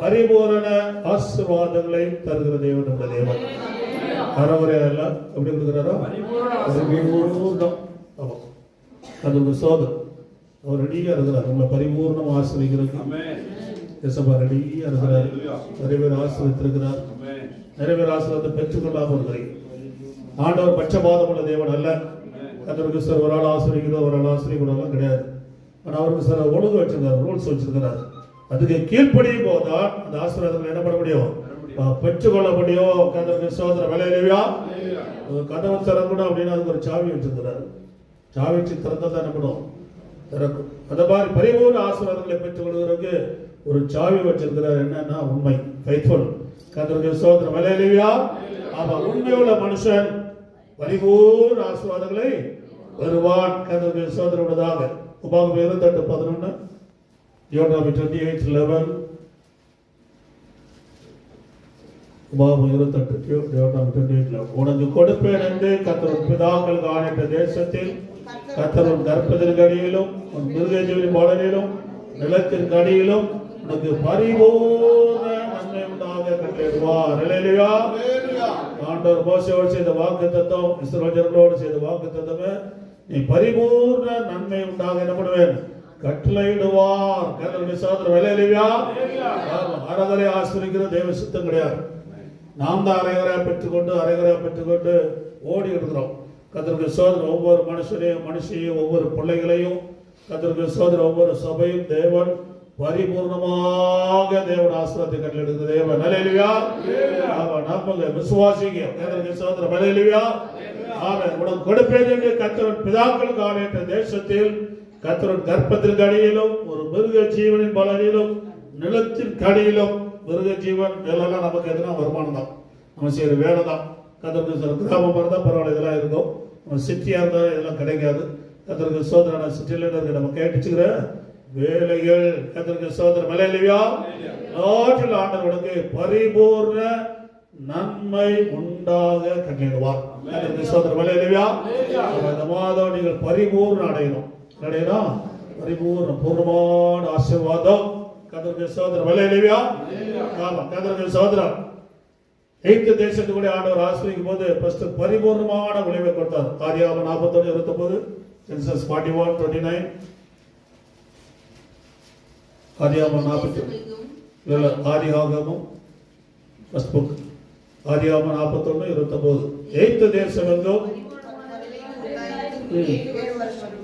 பரிபூரண ஆசீர்வாதங்களை தருகிற தேவன் நம்முடைய தேவன். அறவுரை அல்ல எப்படி கொடுக்குறாரோ? பரிபூர்ணம். ஆமாம் அது ஒரு சோதம் அவர் ரெடியாக இருக்கிறார். உங்களை பரிபூர்ணம் ஆசிரியர்களுக்கு எசப்பா ரெடியாக இருக்கிறார். நிறைய பேர் ஆசிரியத்திருக்கிறார் நிறைய பேர் ஆசீர்வாதத்தை பெற்றுக்கொள்ளாமல் இருக்கிறீங்க. ஆண்டவர் பட்சபாதம் உள்ள தேவன் அல்ல. கத்தருக்கு சார் ஒரு ஆள் ஆசிரியர்களோ ஒரு ஆள் ஆசிரியக்கூடலாம் கிடையாது. ஆனால் அவருக்கு சார் ஒழுங்கு வச்சிருக்காரு ரூல்ஸ் வச்சிருக்கிறார். அதுக்கு கீழ்ப்படியும் போதுதான் அந்த ஆசீர்வாதங்கள் என்ன பண்ண முடியும்? பெற்றுக்கொள்ள முடியும். கத்தருக்கு சோதர விலையிலையா கதவு திறக்கணும் அப்படின்னு அதுக்கு ஒரு சாவி வச்சிருக்கிறாரு. சாவி வச்சு திறந்தா தான் பண்ணும்? திறக்கும். அந்த மாதிரி பரிபூர்ண ஆசீர்வாதங்களை பெற்றுக்கொள்வதற்கு ஒரு சாவி வச்சிருக்கிறார். என்னன்னா உண்மை. ஃபைத்ஃபுல் கத்தருக்கு சோதர விலையிலையா ஆமா உண்மையுள்ள மனுஷன் பரிபூர்ண ஆசீர்வாதங்களை வருவான் கத்தருக்கு சோதர உள்ளதாக. உபாகம் இருபத்தெட்டு பதினொன்று டுவெண்ட்டி எயிட் லெவன் உபாகம் இருபத்தெட்டு எயிட் லெவன் உனக்கு கொடுப்பேன் என்று கத்தரும் பிதாக்கள் காணிட்ட தேசத்தில் கத்தரும் கற்பதின் கடியிலும் உன் மிருகஜீவின் பலனிலும் நிலத்தின் கடியிலும் உனக்கு பரிபூர்ண நன்மை உண்டாக கட்டளையிடுவார் அல்லேலூயா ஆண்டவர் மோசையோடு செய்த வாக்கு தத்துவம் இஸ்ரவேல் ஜனங்களோடு செய்த வாக்கு தத்துவமே நீ பரிபூர்ண நன்மை உண்டாக என்ன பண்ணுவேன்? கட்டளையிடுவார். கத்தருடைய சோதர விலையிலையா அறகரை ஆசிரிக்கிற தெய்வ சித்தம் கிடையாது. நாம் தான் அரைகுறையா பெற்றுக்கொண்டு அரைகுறையா பெற்றுக்கொண்டு ஓடி இருக்கிறோம் கத்தருக்கு சோதர ஒவ்வொரு மனுஷனையும் மனுஷையும் ஒவ்வொரு பிள்ளைகளையும் கத்தருக்கு சோதர ஒவ்வொரு சபையும் தேவன் பரிபூர்ணமாக தேவன் ஆசிரத்தை கட்டளெடுக்கிற தேவன். நிலையிலுயா நம்ம விசுவாசிங்க. கத்தருக்கு சோதர நிலையிலுயா ஆமென். உனக்கு கொடுப்பேன் என்று கத்தரன் பிதாக்கள் காணேற்ற தேசத்தில் கத்தரன் கர்ப்பத்தின் கடியிலும் ஒரு மிருக ஜீவனின் பலனிலும் நிலத்தின் கடியிலும் மிருக ஜீவன் இதெல்லாம் நமக்கு எதுனா வருமானம் தான். நம்ம செய்யற வேலை தான். கத்தருக்கு சில கிராமம் இருந்தால் பரவாயில்ல இதெல்லாம் இருக்கும். நம்ம சிட்டியாக இருந்தால் இதெல்லாம் கிடைக்காது. கத்தருக்கு சோதரன சிட்டியில் இருக்க நம்ம கேட்டுச்சுக்கிற வேலைகள். கத்தருக்கு சோதர மலை இல்லையா? நாட்டில் ஆண்டவனுக்கு பரிபூர்ண நன்மை உண்டாக கட்டிடுவார் கத்தருக்கு சோதர மலை இல்லையா? இந்த மாதம் நீங்கள் பரிபூர்ண அடையணும். அடையணும் பரிபூர்ண பூர்ணமான ஆசீர்வாதம். கத்தருக்கு சோதர மலை இல்லையா ஆமா கத்தருக்கு சோதரம் எய்த்து தேசத்துக்குள்ளே ஆண்டவர் ஆசிரிக்கும் போது ஃபர்ஸ்ட் பரிபூர்ணமான விளைவை கொடுத்தார். ஆதியாகம் நாற்பத்தொன்று இருபத்தொன்பது Genesis forty one twenty nine ஆதியாகம் நாற்பத்தி இல்லை ஆதியாகமும் ஃபர்ஸ்ட் புக் ஆதியாகம் நாற்பத்தொன்று இருபத்தொன்பது எய்த்து தேசம் எங்கும்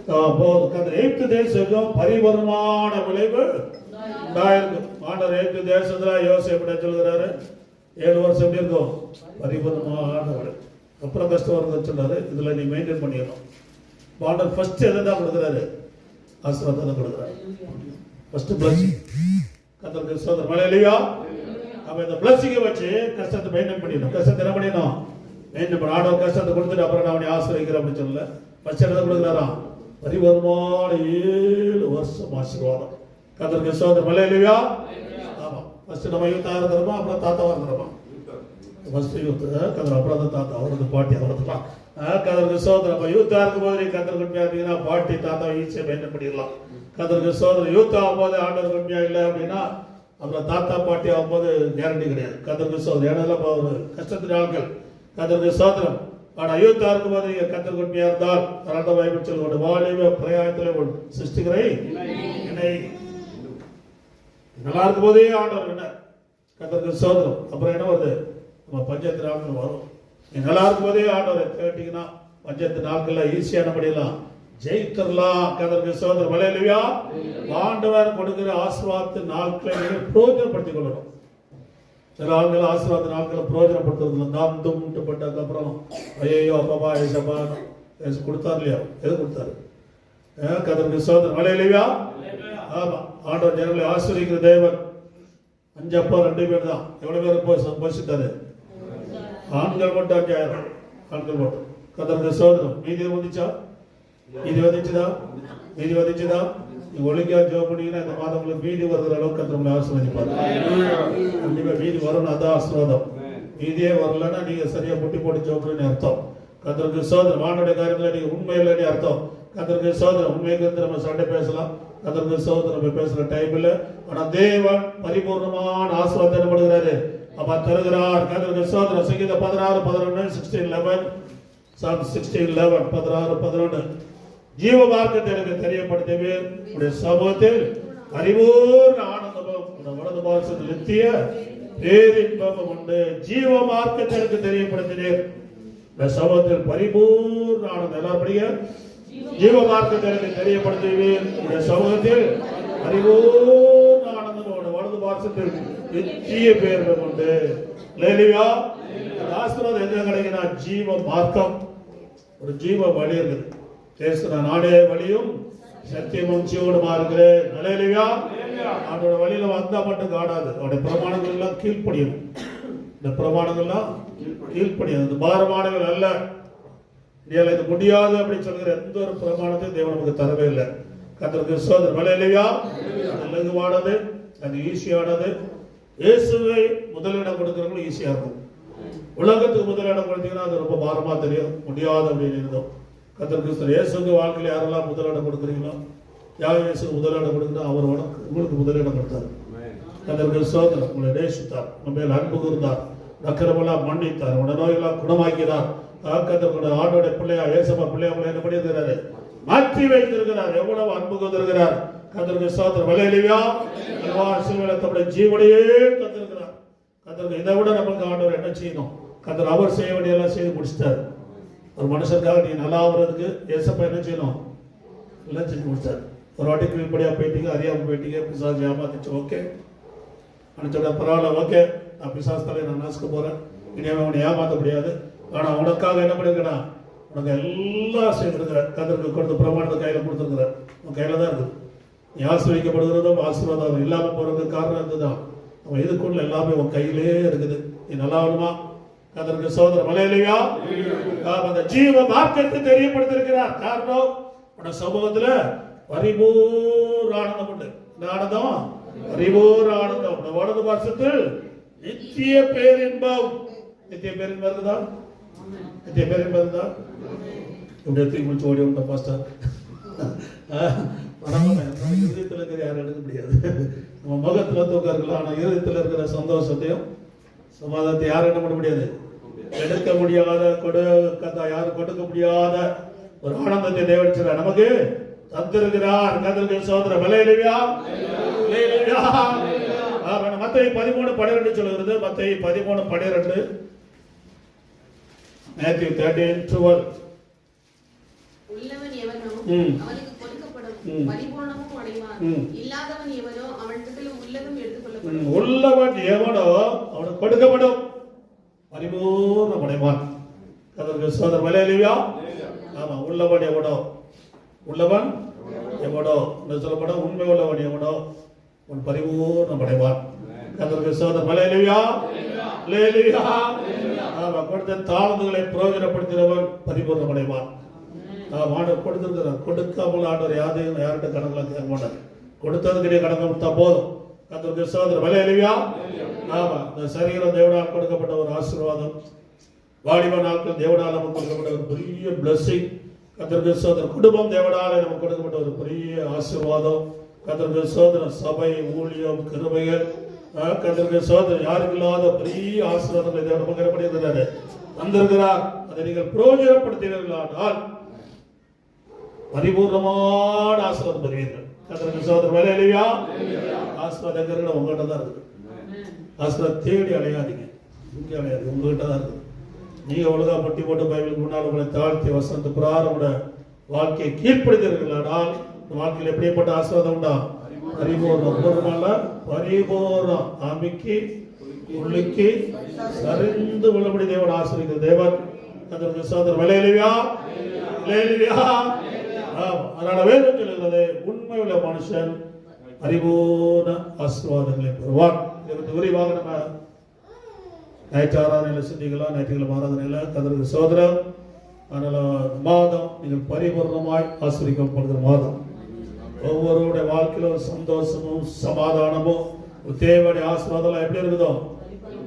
போது. போதும் தேசம் பரிபூர்ணமான விளைவு. உண்டாயிருக்கும் ஆண்டவர் எய்த்து தேசத்துல எப்படி சொல்கிறாரு ஏழு வருஷம் எப்படி இருக்கும்? பரிபூர்ணமான விளைவு அப்புறம் கஷ்டம் வருதுன்னு சொன்னாரு இதுல நீ மெயின்டைன் பண்ணிடணும். ஆண்டவர் ஃபர்ஸ்ட் எதை தான் கொடுக்குறாரு? ஆசீர்வாதம் தான் கொடுக்குறாரு. ஃபர்ஸ்ட் பிளஸிங் கத்தருக்கு சோதர் மழை இல்லையா அப்ப இந்த பிளஸிங்கை வச்சு கஷ்டத்தை மெயின்டைன் பண்ணிடணும். கஷ்டத்தை என்ன பண்ணிடணும்? மெயின்டைன் பண்ண ஆண்டவர் கஷ்டத்தை கொடுத்துட்டு அப்புறம் நான் அவனை ஆசிரியக்கிறேன் அப்படின்னு சொல்லல. ஃபர்ஸ்ட் எதை கொடுக்குறாராம்? பரிபூர்ணமான ஏழு வருஷம் ஆசீர்வாதம். கதற்கு சோதர் மலை இல்லையா ஆமா. ஃபர்ஸ்ட் நம்ம யூத்தா இருக்கிறோமா? அப்புறம் தாத்தாவாக இருக்கிறோமா? ஃபர்ஸ்ட் யூத்து கதர் அப்புறம் தான் தாத்தா. அவரது பாட்டி அவரதுலாம் கதருக்கு சோதரம் அப்போ யூத்தா இருக்கும்போது நீ கதர் குட்டியா இருந்தீங்கன்னா பாட்டி தாத்தா ஈஸியாக மெயின்டைன் பண்ணிடலாம். கதருக்கு சோதரம் யூத் ஆகும்போது ஆண்டவர் கம்மியாக இல்லை அப்படின்னா அப்புறம் தாத்தா பாட்டி ஆகும்போது கேரண்டி கிடையாது. கதருக்கு சோதனை ஏன்னா இப்போ ஒரு கஷ்டத்தின் ஆட்கள். கதருக்கு சோதரம் ஆனால் யூத்தா இருக்கும்போது நீங்கள் கத்தர் குட்டியா இருந்தால் ரெண்ட வாய்ப்பு சொல்லுவோம் வாலிப பிரயாணத்தில் சிருஷ்டிகளை இணை நல்லா இருக்கும் போதே ஆண்டவர் என்ன? கத்தருக்கு சோதரம் அப்புறம் என்ன வருது? நம்ம பஞ்சாயத்து நாட்கள் வரும். நல்லா இருக்கும் போதே ஆண்டவரை கேட்டீங்கன்னா பஞ்சாயத்து நாட்கள்ல ஈஸியான படியலாம் ஜெயித்தரலாம் கதற்கு சோதரம் மலையிலையா ஆண்டவர் கொடுக்கிற ஆசீர்வாதத்து நாட்களை பிரயோஜனப்படுத்திக் கொள்ளணும். சில ஆண்கள் ஆசீர்வாத நாட்களை பிரயோஜனப்படுத்துறது நாம் தும்ட்டு பட்டதுக்கு அப்புறம் ஐயோ அப்பா ஏசப்பா கொடுத்தார் கொடுத்தாரு இல்லையா? எது கொடுத்தாரு? கதற்கு சோதனை. மழை இல்லையா ஆமா. ஆண்டவர் ஜனங்களை ஆசிரியக்கிற தேவன். அஞ்சு அப்பா ரெண்டு பேர் தான். எவ்வளவு பேர் போய் போஷித்தாரு ஆண்கள் மட்டும் அஞ்சாயிரம். ஆண்கள் மட்டும். கதற்கு சோதரம் மீதி வந்துச்சா? மீதி வந்துச்சுதா? மீதி வந்துச்சுதா? நீ ஒழுங்கா ஜோப் பண்ணீங்கன்னா இந்த மாதம் உங்களுக்கு மீதி வருகிற அளவுக்கு அந்த உங்களை ஆசீர்வதிப்பார் கண்டிப்பா மீதி வரும் அதான் ஆசீர்வாதம். மீதியே வரலன்னா நீங்க சரியா முட்டி போட்டு ஜோப்புன்னு அர்த்தம்? கத்தருக்கு சோதனை மானுடைய காரியங்களை நீங்க உண்மை இல்லைன்னு அர்த்தம்? கத்தருக்கு சோதரம் உண்மைக்கு வந்து நம்ம சண்டை பேசலாம்? கத்தருக்கு சோதனை நம்ம பேசுற டைம்ல ஆனா தேவன் பரிபூர்ணமான ஆசீர்வாதம் தரப்படுகிறாரு அப்ப தருகிறார். கதற்கு சோதனை சங்கீத பதினாறு பதினொன்று sixteen eleven Psalm sixteen eleven பதினாறு பதினொன்று ஜீவ மார்க்கத்தை எனக்கு தெரியப்படுத்துவேன் உடைய சமூகத்தில் அறிவூர்ண ஆனந்தமும் உடைய வலது மாசத்தில் நித்திய பேரின்பமும் உண்டு. ஜீவ மார்க்கத்தை எனக்கு தெரியப்படுத்தினேன் இந்த சமூகத்தில் பரிபூர்ண ஆனந்தம். எல்லாரும் படிங்க. ஜீவ மார்க்கத்தை எனக்கு தெரியப்படுத்துவேன் உடைய சமூகத்தில் பரிபூர்ண ஆனந்தம் உடைய வலது மாசத்தில் நித்திய பேரின்பம் உண்டு. லேலியா இந்த என்ன எங்க கிடைக்குன்னா ஜீவ மார்க்கம் ஒரு ஜீவ வழி இருக்குது. பேசுற நானே வழியும் சத்தியமும் ஜீவனுமா இருக்கிறேன் நிலையிலையா அவனோட வழியில வந்தா மட்டும் காடாது. அவருடைய பிரமாணங்கள் எல்லாம் கீழ்ப்படியணும். இந்த பிரமாணங்கள்லாம் கீழ்ப்படியணும். இந்த பாரமானவர்கள் அல்ல. இந்தியாவில் இது முடியாது அப்படின்னு சொல்கிற எந்த ஒரு பிரமாணத்தையும் தேவன் நமக்கு தரவே இல்லை. கத்தருக்கு சோதர் அது லகுவானது அது ஈஸியானது. இயேசுவை முதலிடம் கொடுக்கறவங்களும் ஈஸியா இருக்கும். உலகத்துக்கு முதலிடம் கொடுத்தீங்கன்னா அது ரொம்ப பாரமா தெரியும். முடியாது அப்படின்னு இருந்தோம். கத்தர் கிறிஸ்தர் இயேசுங்க வாழ்க்கையில் யாரெல்லாம் முதலிடம் கொடுக்குறீங்களோ யார் இயேசு முதலிடம் கொடுக்குறோம் அவர் உனக்கு உங்களுக்கு முதலிடம் கொடுத்தார். கத்தருக்கு சோதரர் உங்களை நேசித்தார் உங்க மேல் அன்பு கூர்ந்தார் நக்கரமெல்லாம் மன்னித்தார் உன நோயெல்லாம் குணமாக்கினார். கத்தர் ஆண்டோட பிள்ளையா இயேசப்பா பிள்ளையா உங்களை என்ன பண்ணியிருக்கிறாரு? மாற்றி வைத்திருக்கிறார் எவ்வளவு அன்பு கொண்டிருக்கிறார் கத்தருக்கு சோதரர் விலையிலையா சிலுவையில தம்முடைய ஜீவனையே கத்திருக்கிறார். கத்தருக்கு இதை விட நமக்கு ஆண்டவர் என்ன செய்யணும்? கத்தர் அவர் செய்ய வேண்டியெல்லாம் செய்து முடிச்சிட்டார். ஒரு மனுஷனுக்காக நீ நல்லா ஆகுறதுக்கு ஏசப்பா என்ன செய்யணும்? எல்லாம் செஞ்சு முடிச்சார். ஒரு வாட்டி கீழ்படியா போயிட்டீங்க அறியாமல் போயிட்டீங்க பிசாஸ் ஏமாத்திச்சு. ஓகே. அனுப்பிச்சோட பரவாயில்ல ஓகே. நான் பிசாஸ் தலை நான் நாசுக்க போறேன். இனிமே அவனை ஏமாத்த முடியாது. ஆனால் உனக்காக என்ன பண்ணியிருக்கேன்னா உனக்கு எல்லாம் செய்திருக்கிறேன் கதற்கு கொடுத்து பிரமாணத்தை கையில் கொடுத்துருக்குறேன். உன் கையில தான் இருக்குது. நீ ஆசிரியக்கப்படுகிறதும் ஆசீர்வாதம் இல்லாமல் போகிறதுக்கு காரணம் இதுதான். அவன் இதுக்குள்ள எல்லாமே உன் கையிலே இருக்குது. நீ நல்லா வருமா அதற்கு சோதர மலையிலையா அந்த ஜீவ மார்க்கத்தை தெரியப்படுத்திருக்கிறார். காரணம் உன சமூகத்துல பரிபூர் ஆனந்தம் உண்டு. இந்த ஆனந்தம்? பரிபூர் ஆனந்தம். வலது வருஷத்தில் நித்திய பேரின்பம். நித்திய பேரின்பம் இருக்குதா நித்திய பேரின்பம் இருக்குதா இப்படி தூக்கி முடிச்சு ஓடி வந்த பாஸ்டர். இருதயத்தில் இருக்கிற யாரும் எடுக்க முடியாது. நம்ம முகத்துல தூக்கம் இருக்கலாம் ஆனா இருதயத்தில் இருக்கிற சந்தோஷத்தையும் சமாதானத்தை யாரும் என்ன பண்ண முடியாது. எடுக்க முடியாத கொடுக்க யாரும் கொடுக்க முடியாத ஒரு ஆனந்தத்தை தேவடிச்சார் நமக்கு தந்திருக்கிறார். கதிர்க்கு சோதர விலையிலையா மத்திய பதிமூணு பன்னிரெண்டு சொல்கிறது மத்திய பதிமூணு பன்னிரெண்டு. மேத்யூ தேர்ட்டீன் டுவெல் உள்ளவன் எவனோ. அவனுக்கு கொடுக்கப்படும். பரிபூர்ணமும் அடைவான். இல்லாதவன் எவனோ அவனிடத்தில் உள்ளதும் எடுத்துக்கொள்ளப்படும் உள்ளவன் எவனோ கொடுக்கப்படும். பரிபூர்ணம் அடைவான் அதற்கு சோதர் விலையிலையா ஆமா உள்ளவன் எவனோ? உள்ளவன் எவனோ? என்று சொல்லப்படும் உண்மை உள்ளவன் எவனோ? உன் பரிபூர்ணம் அடைவான் அதற்கு சோதர் விலையிலையா லேலியா ஆமா கொடுத்த தாழ்ந்துகளை பிரயோஜனப்படுத்தினவன் பரிபூர்ணம் அடைவான் ஆமா ஆண்டவர் கொடுத்திருக்கிறார் கொடுக்காமல் ஆண்டவர் யாரையும் யார்கிட்ட கடன்களை கேட்க மாட்டார் கொடுத்ததுக்கிட்டே கணக்கு கொடுத்தா போதும். கத்தருக்கு சோதர விலையிலையா ஆமா இந்த சரீரம் தேவனால் கொடுக்கப்பட்ட ஒரு ஆசீர்வாதம். வாலிப நாட்கள் தேவனால் நமக்கு கொடுக்கப்பட்ட ஒரு பெரிய பிளஸ்ஸிங் கத்தருக்கு சோதர குடும்பம் தேவனால நமக்கு கொடுக்கப்பட்ட ஒரு பெரிய ஆசீர்வாதம். கத்தருக்கு சோதர சபை ஊழியம் கிருபைகள். கத்தருக்கு சோதர யாருக்கு இல்லாத பெரிய ஆசீர்வாதங்களை தேவன் நமக்கு என்ன வந்திருக்கிறார். அதை நீங்கள் பிரயோஜனப்படுத்தினீர்களானால் பரிபூர்ணமான ஆசீர்வாதம் பெறுவீர்கள். கத்தருக்கு சோதர வேலையிலையா ஆசீர்வாதம் எங்க இருக்குன்னா உங்ககிட்ட தான் இருக்கு. ஆசீர்வாதம் தேடி அலையாதீங்க. இங்கே அலையாது உங்ககிட்ட தான் இருக்கு. நீங்க ஒழுங்கா பொட்டி போட்டு பைபிளுக்கு முன்னால் உங்களை தாழ்த்தி வசந்த பிராரமுட வாழ்க்கையை கீழ்ப்படுத்தீர்களானால் இந்த வாழ்க்கையில் எப்படிப்பட்ட ஆசீர்வாதம் உண்டா? பரிபூர்ணம். பூர்ணமல்ல பரிபூர்ணம். அமிக்கி உள்ளிக்கு சரிந்து உள்ளபடி தேவன் ஆசிரியர் தேவன் அதற்கு சோதர் விலையிலையா ஆம். அதனால வேதம் சொல்கிறது உண்மை உள்ள மனுஷன் பரிபூர்ண ஆசீர்வாதங்களை பெறுவான். இதை பற்றி விரிவாக நம்ம ஞாயிற்று ஆராதனையில் சிந்திக்கலாம் ஞாயிற்றுக்கிழமை ஆராதனையில் கதற்கு சோதரம் அதனால் மாதம் நீங்கள் பரிபூர்ணமாய் ஆசிரிக்கப்படுகிற மாதம். ஒவ்வொருடைய வாழ்க்கையிலும் சந்தோஷமும் சமாதானமும் ஒரு ஆசீர்வாதம் எப்படி இருக்குதோ?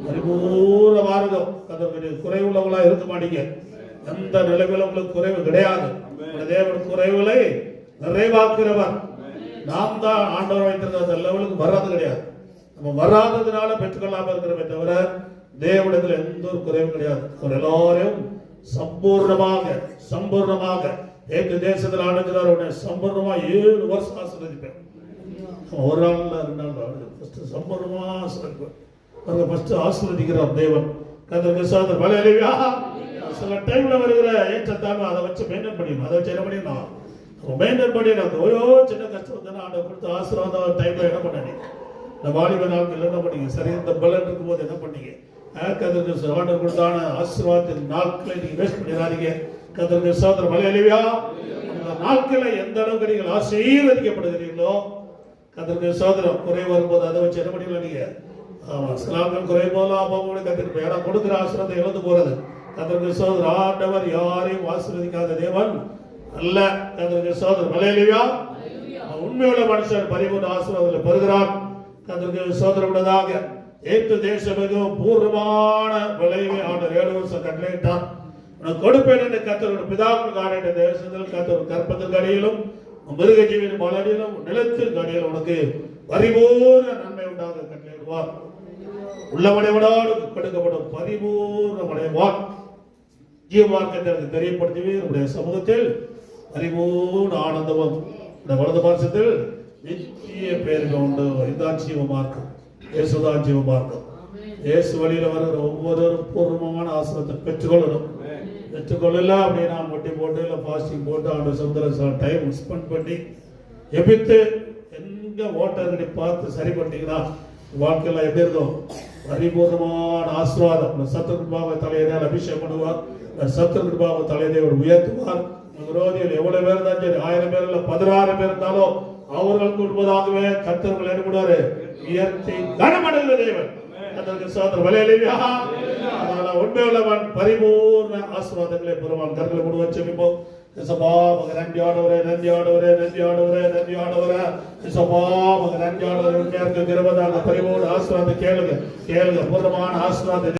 பரிபூர்ணமாக இருக்கும். அதற்கு குறைவுள்ளவங்களா இருக்க மாட்டீங்க. எந்த நிலைமையிலும் உங்களுக்கு குறைவு கிடையாது. தேவன் குறைவுகளை நிறைவாக்குறவர் நாம் தான் ஆண்டவர் வைத்திருந்த அந்த லெவலுக்கு வராது கிடையாது. நம்ம வராததுனால பெற்றுக்கொள்ளாம இருக்கிறோமே தவிர தேவனிடத்தில் எந்த ஒரு குறைவும் கிடையாது. அவர் எல்லாரையும் சம்பூர்ணமாக சம்பூர்ணமாக ஏற்று தேசத்தில் ஆண்டுகிறார். உடனே சம்பூர்ணமா ஏழு வருஷம் ஆசீர்வதிப்பேன். ஒரு நாள் ரெண்டு நாள் தான் ஃபர்ஸ்ட் சம்பூர்ணமா ஆசீர்வதிப்பேன். பாருங்க ஃபர்ஸ்ட் ஆசீர்வதிக்கிறார் தேவன். கதர் விசாதர் வலையிலேயா சில டைம்ல வருகிற ஏற்றத்தாழ்வு அதை வச்சு மெயின்டைன் பண்ணிடணும். அதை வச்சு என்ன பண்ணிடணும்? மெயின்டைன் பண்ணிடணும். ஓயோ சின்ன கஷ்டம் தானே ஆண்டை கொடுத்து ஆசீர்வாதம் டைம்ல என்ன பண்ண இந்த வாலிப நாட்கள் என்ன பண்ணீங்க? சரி இந்த பலன் இருக்கும்போது என்ன பண்ணீங்க? கதற்கு ஆண்டர் கொடுத்தான ஆசீர்வாதத்தின் நாட்களை நீங்க வேஸ்ட் பண்ணிடாதீங்க. கதற்கு சோதர மலையலிவியா அந்த நாட்களை எந்த அளவுக்கு நீங்கள் ஆசீர்வதிக்கப்படுகிறீர்களோ கதற்கு சோதரம் குறை வரும்போது அதை வச்சு என்ன பண்ணிக்கலாம் நீங்க? ஆமா சிலாக்கள் குறை போலாம் அப்பா கத்திருப்பேன் ஏன்னா கொடுக்குற ஆசீர்வாதம் இழந்து போறது. கதற்கு சோதர ஆண்டவர் யாரையும் ஆசீர்வதிக்காத தேவன் அல்ல. கதற்கு சோதர மலையலிவியா உண்மையுள்ள மனுஷன் பரிபூர்ண ஆசீர்வாதத்தில் பெறுகிறான் கதற்கு சோதரம் உள்ளதாக ஏத்து தேசம் மிகவும் பூர்வமான விளைவை ஆண்டு ஏழு வருஷம் உனக்கு கொடுப்பேன் என்று கத்தரோட பிதாக்கள் காணிட்ட தேசத்தில் கத்தர் கற்பத்திற்கு அடியிலும் மிருக ஜீவின் மலடியிலும் நிலத்திற்கு அடியிலும் உனக்கு பரிபூர்ண நன்மை உண்டாக கட்டளையிடுவார். உள்ளவனைவனோடு கொடுக்கப்படும் பரிபூர்ண மடைவான் ஜீவமார்க்கத்தை எனக்கு தெரியப்படுத்துவே நம்முடைய சமூகத்தில் அறிவோடு ஆனந்தமும் இந்த வலது பாசத்தில் நித்திய பேர்கள் உண்டு. இதுதான் ஜீவமார்க்கம். இயேசுதான் ஜீவமார்க்கம். இயேசு வழியில் வருகிற ஒவ்வொருவரும் பூர்வமான ஆசிரத்தை பெற்றுக்கொள்ளணும். பெற்றுக்கொள்ளல அப்படின்னா மொட்டி போட்டு இல்லை ஃபாஸ்டிங் போட்டு அவங்க சமுதிர டைம் ஸ்பெண்ட் பண்ணி எபித்து எங்க ஓட்டர்களை பார்த்து சரி பண்ணிங்கன்னா வாழ்க்கையில் எப்படி இருந்தோம் பரிபூர்ணமான ஆசீர்வாதம். இந்த சத்துருபாவ தலையரையால் அபிஷேகம் பண்ணுவார். இந்த சத்துருபாவ அவர் உயர்த்துவார். விரோதிகள் எவ்வளவு பேர் இருந்தாலும் சரி ஆயிரம் பேர் இல்ல பதினாயிரம் பேர் இருந்தாலும் அவர்களுக்கு உண்பதாகவே கத்தர்கள் என்ன உயர்த்தி கனமடைந்த தேவன். அதற்கு சோதர வலையிலேயா அதனால உண்மையுள்ளவன் பரிபூர்ண ஆசீர்வாதங்களை பெறுவான். கருங்களை முடி வச்சு இசப்பா மக நன்றி ஆடவரே நன்றி ஆடவரே நன்றி ஆடவரே நன்றி ஆடவரே இசப்பா மக பரிபூர்ண ஆசீர்வாதம் கேளுங்க கேளுங்க பூர்ணமான ஆசீர்வாதம்